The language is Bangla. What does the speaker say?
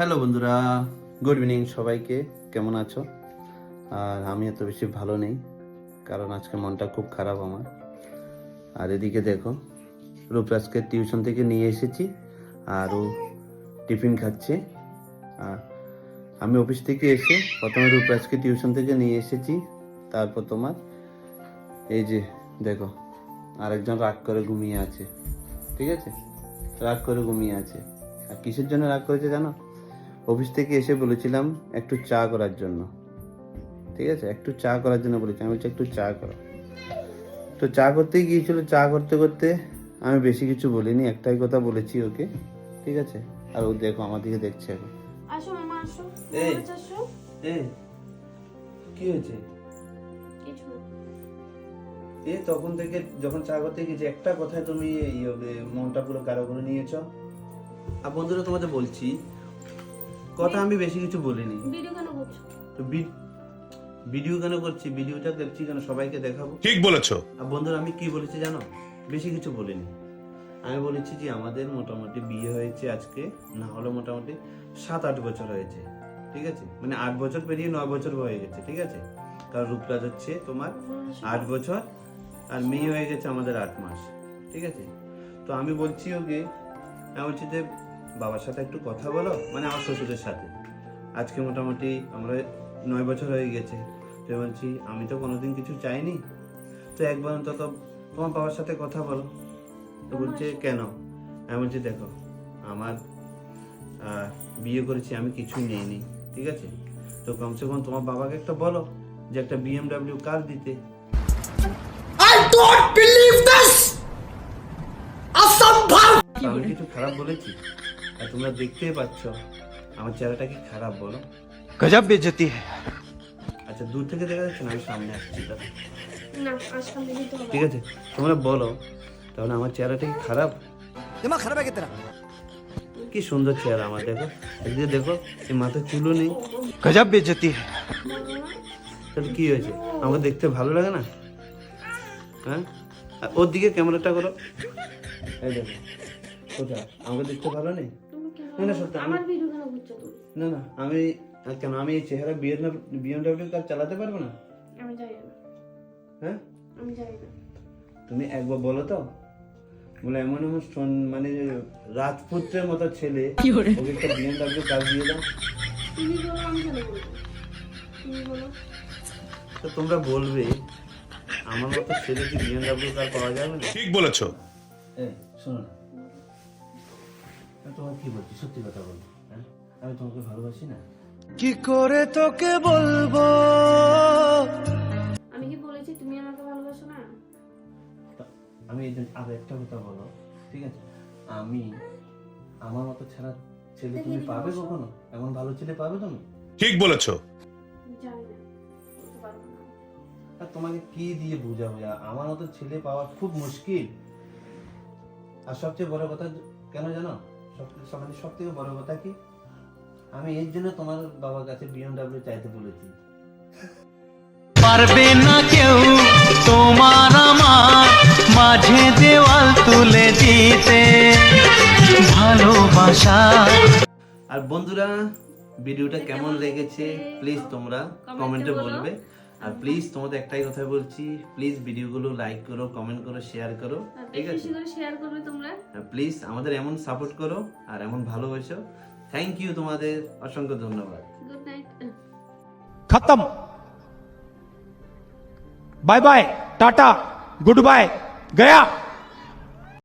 হ্যালো বন্ধুরা। গুড ইভিনিং সবাইকে। কেমন আছো? আর আমি এত বেশি ভালো নেই, কারণ আজকে মনটা খুব খারাপ আমার। আর এদিকে দেখো রূপরাজকে টিউশন থেকে নিয়ে এসেছি, আর ও টিফিন খাচ্ছে। আর আমি অফিস থেকে এসে প্রথমে রূপরাজকে টিউশন থেকে নিয়ে এসেছি, তারপর তোমার এই যে দেখো, আরেকজন রাগ করে ঘুমিয়ে আছে, ঠিক আছে? রাগ করে ঘুমিয়ে আছে। আর কিসের জন্য রাগ করেছে জানো? অফিস থেকে এসে বলেছিলাম একটু চা করার জন্য। ঠিক আছে? একটু চা করার জন্য বলেছি। আমি বলছি একটু চা করো। তো চা করতে গিয়েছিল। চা করতে করতে আমি বেশি কিছু বলিনি একটাই কথা বলেছি ওকে। ঠিক আছে? আর ও দেখো আমার দিকে দেখছে এখন। আসো মামা আসো। এই। কি হয়েছে? কিছু এ তখন থেকে যখন চা করতে গেছি একটা কথায় তুমি এই মনটা পুরো কারও করে নিয়েছ। আর বন্ধুরা তোমাদের বলছি কথা আমি বেশি কিছু বলিনি। ভিডিও কেন করছ? তো বি- ভিডিও কেন করছি? ভিডিওটা দেখছি কেন? সবাইকে দেখাবো। ঠিক বলেছ। আর বন্ধুরা আমি কি বলেছি জানো? বেশি কিছু বলিনি। আমি বলেছি যে আমাদের মোটামুটি বিয়ে হয়েছে আজকে না হলে মোটামুটি সাত আট বছর হয়েছে। ঠিক আছে? মানে আট বছর পেরিয়ে নয় বছর হয়ে গেছে ঠিক আছে? কারণ রূপরাজ হচ্ছে তোমার আট বছর আর মেয়ে হয়ে গেছে আমাদের আট মাস ঠিক আছে? তো আমি বলছি ওকে আমি বলছি যে বাবার সাথে একটু কথা বলো মানে আমার শ্বশুরের সাথে। আজকে মোটামুটি আমরা নয় বছর হয়ে গেছে তো বলছি আমি তো কোনোদিন কিছু চাইনি। তো একবার অন্তত তোমার বাবার সাথে কথা বলো। তো বলছে কেন? আমি বলছি দেখো আমার বিয়ে করেছি আমি কিছুই নিইনি ঠিক আছে? তো কমসে কম তোমার বাবাকে একটা বলো যে একটা বিএমডাব্লিউ কার দিতে। আমি কিছু খারাপ বলেছি? আর তোমরা দেখতেই পাচ্ছ আমার চেহারাটা কি খারাপ বলো? গজব বেজতি আচ্ছা দূর থেকে দেখা যাচ্ছে না? আমি সামনে আসছি দাদা না ঠিক আছে তোমরা বলো তাহলে আমার চেহারাটা কি খারাপ? দিমাগ খারাপ হয়ে কি সুন্দর চেহারা আমার দেখো। এদিকে দেখো এই মাথা চুলও নেই। গজব বেজতি তাহলে কি হয়েছে? আমাকে দেখতে ভালো লাগে না? হ্যাঁ? ওর দিকে ক্যামেরাটা করো। এই দেখো কোথায়? আমাকে দেখতে ভালো নেই? না না সত্যি আমি আমার ভিডিও কেন করছ তুমি? না না আমি আর কেন আমি এই চেহারা বিএমডাব্লিউ কার চালাতে পারব না? আমি যাই না। হ্যাঁ? আমি যাই না। তুমি একবার বলো তো। বলে এমন এমন মানে রাজপুত্রের মতো ছেলে ওকে একটা বিএমডাব্লিউ কার দিয়ে দাও। তুমি বলো আমি কেন বলব? তুমি বলো। তো তোমরা বলবে আমার মতো ছেলে কি বিএমডাব্লিউ কার পাওয়া যাবে না? ঠিক বলেছ। এই শোনো না। তোমাকে কি বলছি? সত্যি কথা বলো হ্যাঁ? আমি তোমাকে ভালোবাসি না। কি করে তোকে বলব? আমি কি বলেছি তুমি আমাকে ভালোবাসো না? আমি এই জন্য আরও একটা কথা বলো ঠিক আছে? আমি আমার মতো ছাড়া ছেলে তুমি পাবে কখনো? এমন ভালো ছেলে পাবে তুমি? ঠিক বলেছ। আর তোমাকে কি দিয়ে বুঝাবো? যা? আমার মতো ছেলে পাওয়া খুব মুশকিল। আর সবচেয়ে বড় কথা কেন জানো? মানে সব থেকে বড় কথা কি? আমি এর জন্য তোমার বাবার কাছে বিএমডাব্লিউ চাইতে বলেছি। পারবে না কেউ তোমার আমার মাঝে দেওয়াল তুলে দিতে। ভালোবাসা। আর বন্ধুরা ভিডিওটা কেমন লেগেছে? প্লিজ তোমরা কমেন্টে বলবে। আর প্লিজ তোমাদের একটাই কথা বলছি প্লিজ ভিডিওগুলো লাইক করো কমেন্ট করো শেয়ার করো ঠিক আছে? শেয়ার করবে তোমরা। প্লিজ আমাদের এমন সাপোর্ট করো আর এমন ভালোবাসো। থ্যাংক ইউ তোমাদের অসংখ্য ধন্যবাদ। খতম। Bye bye tata good bye Gaya